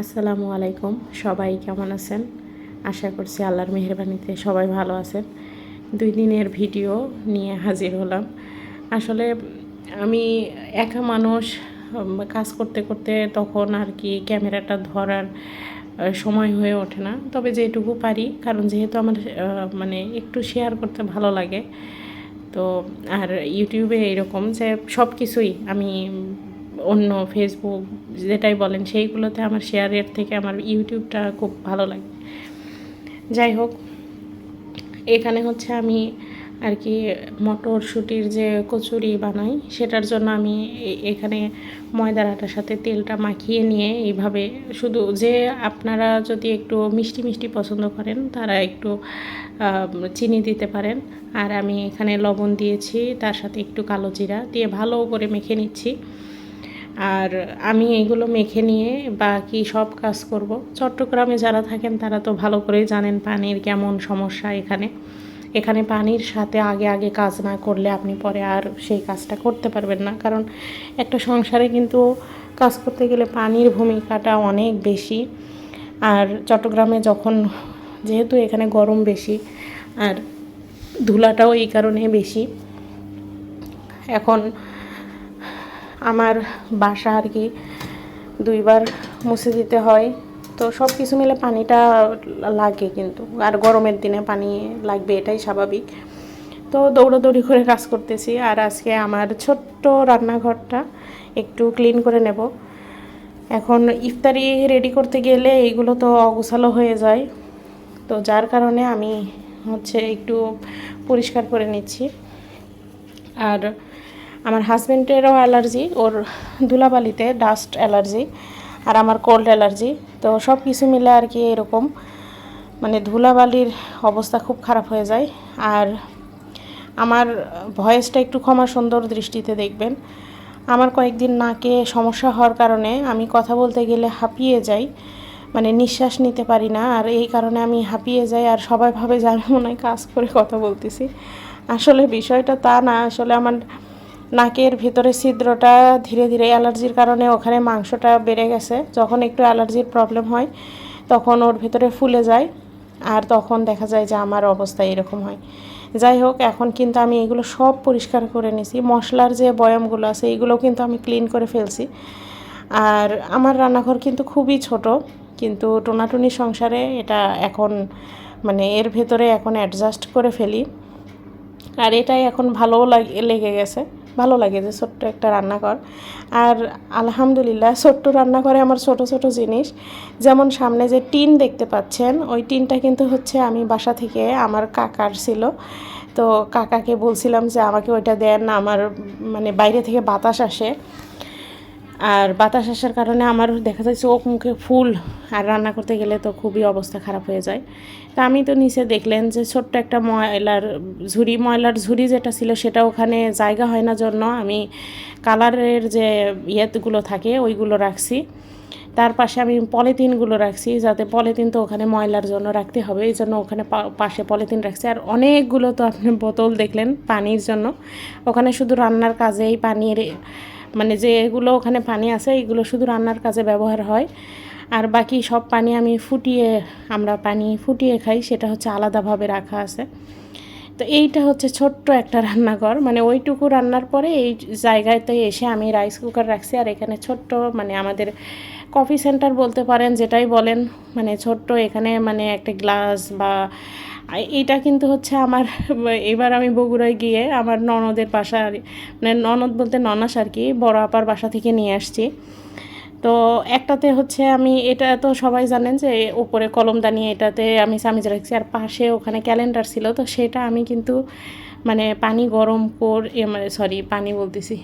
আসসালামু আলাইকুম। সবাই কেমন আছেন? আশা করছি আল্লাহর মেহরবানিতে সবাই ভালো আছেন। দুই দিনের ভিডিও নিয়ে হাজির হলাম। আসলে আমি একা মানুষ কাজ করতে করতে তখন আর কি ক্যামেরাটা ধরার সময় হয়ে ওঠে না। তবে যেটুকু পারি, কারণ যেহেতু আমার মানে একটু শেয়ার করতে ভালো লাগে, তো আর ইউটিউবে এরকম যে সব কিছুই আমি অন্য ফেসবুক যেটাই বলেন, সেইগুলোতে আমার শেয়ারের থেকে আমার ইউটিউবটা খুব ভালো লাগে। যাই হোক, এখানে হচ্ছে আমি আর কি মটরশুঁটির যে কচুরি বানাই, সেটার জন্য আমি এখানে ময়দার আটার সাথে তেলটা মাখিয়ে নিয়ে এইভাবে শুধু যে আপনারা যদি একটু মিষ্টি মিষ্টি পছন্দ করেন, তারা একটু চিনি দিতে পারেন। আর আমি এখানে লবণ দিয়েছি, তার সাথে একটু কালো জিরা দিয়ে ভালো করে মেখে নিচ্ছি। আর আমি এগুলো মেখে নিয়ে বাকি সব কাজ করব। চট্টগ্রামে যারা থাকেন তারা তো ভালো করেই জানেন পানির কেমন সমস্যা এখানে। এখানে পানির সাথে আগে আগে কাজ না করলে আপনি পরে আর সেই কাজটা করতে পারবেন না। কারণ একটা সংসারে কিন্তু কাজ করতে গেলে পানির ভূমিকাটা অনেক বেশি। আর চট্টগ্রামে যখন, যেহেতু এখানে গরম বেশি আর ধুলাটাও এই কারণে বেশি। এখন আমার বাসা আর কি দুইবার মুছে দিতে হয়। তো সব কিছু মিলে পানিটা লাগে কিন্তু, আর গরমের দিনে পানি লাগবে এটাই স্বাভাবিক। তো দৌড়াদৌড়ি করে কাজ করতেছি, আর আজকে আমার ছোট্ট রান্নাঘরটা একটু ক্লিন করে নেব। এখন ইফতারি রেডি করতে গেলে এইগুলো তো অগোছালো হয়ে যায়। তো যার কারণে আমি হচ্ছে একটু পরিষ্কার করে নিচ্ছি। আর আমার হাজব্যান্ডেরও অ্যালার্জি ওর ধুলাবালিতে ডাস্ট অ্যালার্জি আর আমার কোল্ড অ্যালার্জি তো সব কিছু মিলে আর কি এরকম। মানে ধুলাবালির অবস্থা খুব খারাপ হয়ে যায়। আর আমার ভয়েসটা একটু ক্ষমা সুন্দর দৃষ্টিতে দেখবেন। আমার কয়েকদিন নাকে সমস্যা হওয়ার কারণে আমি কথা বলতে গেলে হাঁপিয়ে যাই। মানে নিঃশ্বাস নিতে পারি না আর এই কারণে আমি হাঁপিয়ে যাই আর সবাই ভাবে যে আমি মনে হয় কাজ করে কথা বলতেছি। আসলে বিষয়টা তা না, আসলে আমার নাকের ভিতরে ছিদ্রটা ধীরে ধীরে অ্যালার্জির কারণে ওখানে মাংসটা বেড়ে গেছে। যখন একটু অ্যালার্জির প্রবলেম হয়, তখন ওর ভিতরে ফুলে যায় আর তখন দেখা যায় যে আমার অবস্থা এরকম হয়। যাই হোক, এখন কিন্তু আমি এগুলো সব পরিষ্কার করে নিছি। মশলার যে বয়ামগুলো আছে এইগুলো কিন্তু আমি ক্লিন করে ফেলছি। আর আমার রান্নাঘর কিন্তু খুবই ছোট, কিন্তু টোনাটুনি সংসারে এটা এখন মানে এর ভেতরে এখন অ্যাডজাস্ট করে ফেলি। আর এটাই এখন ভালোও লাগে, লেগে গেছে। ভালো লাগে যে ছোট্ট একটা রান্নাঘর। আর আলহামদুলিল্লাহ ছোট্ট রান্নাঘরে আমার ছোট ছোট জিনিস। যেমন সামনে যে টিন দেখতে পাচ্ছেন, ওই টিনটা কিন্তু হচ্ছে আমি বাসা থেকে আমার কাকার ছিল। তো কাকাকে বলছিলাম যে আমাকে ওইটা দেন, আমার মানে বাইরে থেকে বাতাস আসে। আর বাতাস আসার কারণে আমার দেখা যায় চোখ মুখে ফুল আর রান্না করতে গেলে তো খুবই অবস্থা খারাপ হয়ে যায়। তা আমি তো নিচে দেখলেন যে ছোট্ট একটা ময়লার ঝুড়ি ময়লার ঝুড়ি যেটা ছিল সেটা ওখানে জায়গা হয় না জন্য আমি কালারের যে ইয়েগুলো থাকে ওইগুলো রাখছি। তার পাশে আমি পলিথিনগুলো রাখছি যাতে পলিথিন তো ওখানে ময়লার জন্য রাখতে হবে, এই জন্য ওখানে পাশে পলিথিন রাখছি। আর অনেকগুলো তো আপনি বোতল দেখলেন পানির জন্য। ওখানে শুধু রান্নার কাজেই পানির মানে যে এগুলো ওখানে পানি আছে, এগুলো শুধু রান্নার কাজে ব্যবহার হয়। আর বাকি সব পানি আমি ফুটিয়ে, আমরা পানি ফুটিয়ে খাই, সেটা হচ্ছে আলাদাভাবে রাখা আছে। তো এইটা হচ্ছে ছোট্ট একটা রান্নাঘর। মানে ওইটুকু রান্নার পরে এই জায়গাতে এসে আমি রাইস কুকার রাখছি। আর এখানে ছোট্ট মানে আমাদের কফি সেন্টার বলতে পারেন, যেটাই বলেন মানে ছোট্ট এখানে মানে একটা গ্লাস বা এইটা কিন্তু হচ্ছে আমার, এবার আমি বগুড়ায় গিয়ে আমার ননদের বাসা মানে ননদ বলতে ননাস আর কি, বড় আপার বাসা থেকে নিয়ে আসছি। তো একটাতে হচ্ছে আমি, এটা তো সবাই জানেন যে উপরে কলমদানি এটাতে আমি সামিজ রাখছি, আর পাশে ওখানে ক্যালেন্ডার ছিল, তো সেটা আমি কিন্তু মানে পানি গরম করে মানে সরি পানি বলতেছি।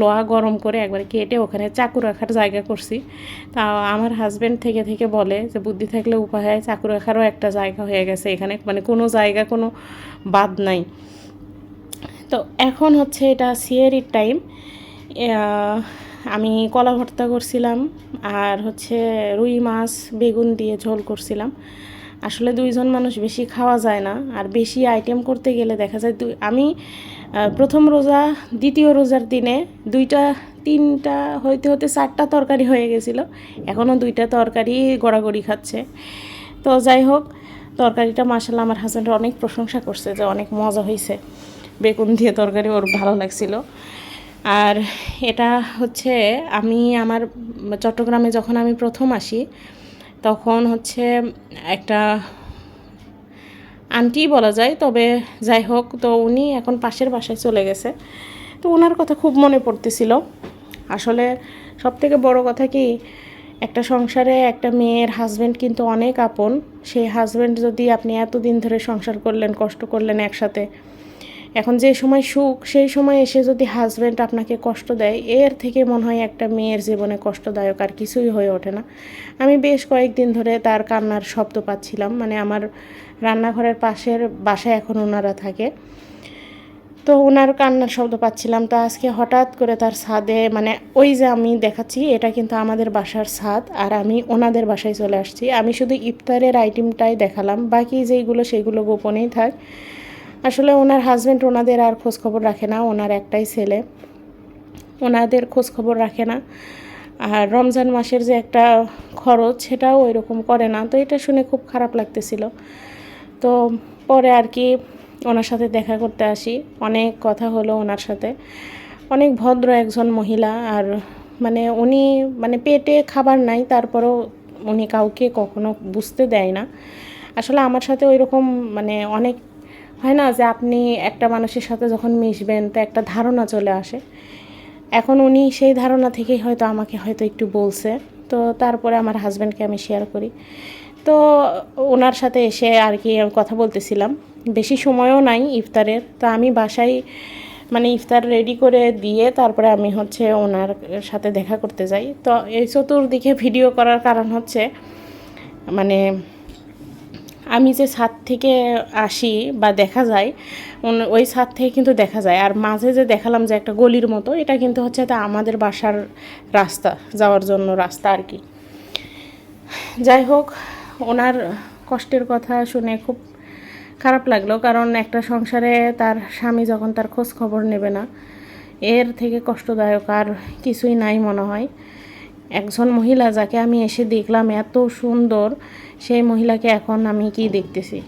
লোহা গরম করে একবার কেটে ওখানে চাকু রাখার জায়গা করছি। তা আমার হাজব্যান্ড থেকে থেকে বলে যে, বুদ্ধি থাকলে উপায় চাকু রাখারও একটা জায়গা হয়ে গেছে এখানে। মানে কোনো জায়গা, কোনো বাদ নাই। তো এখন হচ্ছে এটা সিয়ারির টাইম আমি কলা ভর্তা করছিলাম আর হচ্ছে রুই মাছ, বেগুন দিয়ে ঝোল করছিলাম। আসলে দুইজন মানুষ বেশি খাওয়া যায় না, আর বেশি আইটেম করতে গেলে দেখা যায় দুই, আমি প্রথম রোজা, দ্বিতীয় রোজার দিনে দুইটা, তিনটা, হইতে হতে চারটা তরকারি হয়ে গেছিল এখনও দুইটা তরকারি গড়াগড়ি খাচ্ছে। তো যাই হোক, তরকারিটা মাসাল্লাহ আমার হাজব্যান্ড অনেক প্রশংসা করছে যে অনেক মজা হয়েছে বেগুন দিয়ে তরকারি ওর ভালো লাগছিল। আর এটা হচ্ছে আমি আমার চট্টগ্রামে যখন আমি প্রথম আসি তখন হচ্ছে একটা আন্টি বলা যায়, তবে যাই হোক, তো উনি এখন পাশের বাসায় চলে গেছে। তো ওনার কথা খুব মনে পড়তেছিল। আসলে সব থেকে বড় কথা কি, একটা সংসারে একটা মেয়ের হাজব্যান্ড কিন্তু অনেক আপন। সেই হাজব্যান্ড যদি আপনি এতদিন ধরে সংসার করলেন, কষ্ট করলেন একসাথে এখন যে সময় সুখ, সেই সময় এসে যদি হাজব্যান্ড আপনাকে কষ্ট দেয়, এর থেকে মনে হয় একটা মেয়ের জীবনে কষ্টদায়ক আর কিছুই হয়ে ওঠে না। আমি বেশ কয়েকদিন ধরে তার কান্নার শব্দ পাচ্ছিলাম মানে আমার রান্নাঘরের পাশের বাসায় এখন ওনারা থাকে। তো ওনার কান্নার শব্দ পাচ্ছিলাম, তো আজকে হঠাৎ করে তার ছাদে মানে ওই যে আমি দেখাচ্ছি, এটা কিন্তু আমাদের বাসার ছাদ, আর আমি ওনাদের বাসায় চলে আসছি। আমি শুধু ইফতারের আইটেমটাই দেখালাম, বাকি যেইগুলো সেগুলো গোপনেই থাক। আসলে ওনার হাজব্যান্ড ওনাদের আর খোঁজখবর রাখে না, ওনার একটাই ছেলে। ওনাদের খোঁজখবর রাখে না। আর রমজান মাসের যে একটা খরচ, সেটাও ওই রকম করে না। তো এটা শুনে খুব খারাপ লাগতেছিল। তো পরে আর কি ওনার সাথে দেখা করতে আসি। অনেক কথা হলো ওনার সাথে। অনেক ভদ্র একজন মহিলা আর মানে উনি মানে পেটে খাবার নাই, তারপরেও উনি কাউকে কখনো বুঝতে দেয় না। আসলে আমার সাথে ওই রকম মানে অনেক হয় না যে আপনি একটা মানুষের সাথে যখন মিশবেন, তো একটা ধারণা চলে আসে। এখন উনি সেই ধারণা থেকেই হয়তো আমাকে হয়তো একটু বলছে। তো তারপরে আমার হাজব্যান্ডকে আমি শেয়ার করি। তো ওনার সাথে এসে আর কি কথা বলতেছিলাম। বেশি সময়ও নাই ইফতারের। তো আমি বাসায় মানে ইফতার রেডি করে দিয়ে তারপরে আমি হচ্ছে ওনার সাথে দেখা করতে যাই। তো এই চতুর্দিকে ভিডিও করার কারণ হচ্ছে মানে আমি যে ছাদ থেকে আসি বা দেখা যায় ওই ছাদ থেকে কিন্তু দেখা যায়। আর মাঝে যে দেখালাম যে একটা গলির মতো, এটা কিন্তু হচ্ছে তা আমাদের বাসার রাস্তা, যাওয়ার জন্য রাস্তা আর কি। যাই হোক, ওনার কষ্টের কথা শুনে খুব খারাপ লাগল, কারণ একটা সংসারে তার স্বামী যখন তার খোঁজ খবর নেবে না, এর থেকে কষ্টদায়ক আর কিছুই নাই মনে হয়। একজন মহিলা যাকে আমি এসে দেখলাম এত সুন্দর সেই মহিলাকে এখন আমি কি দেখতেছি?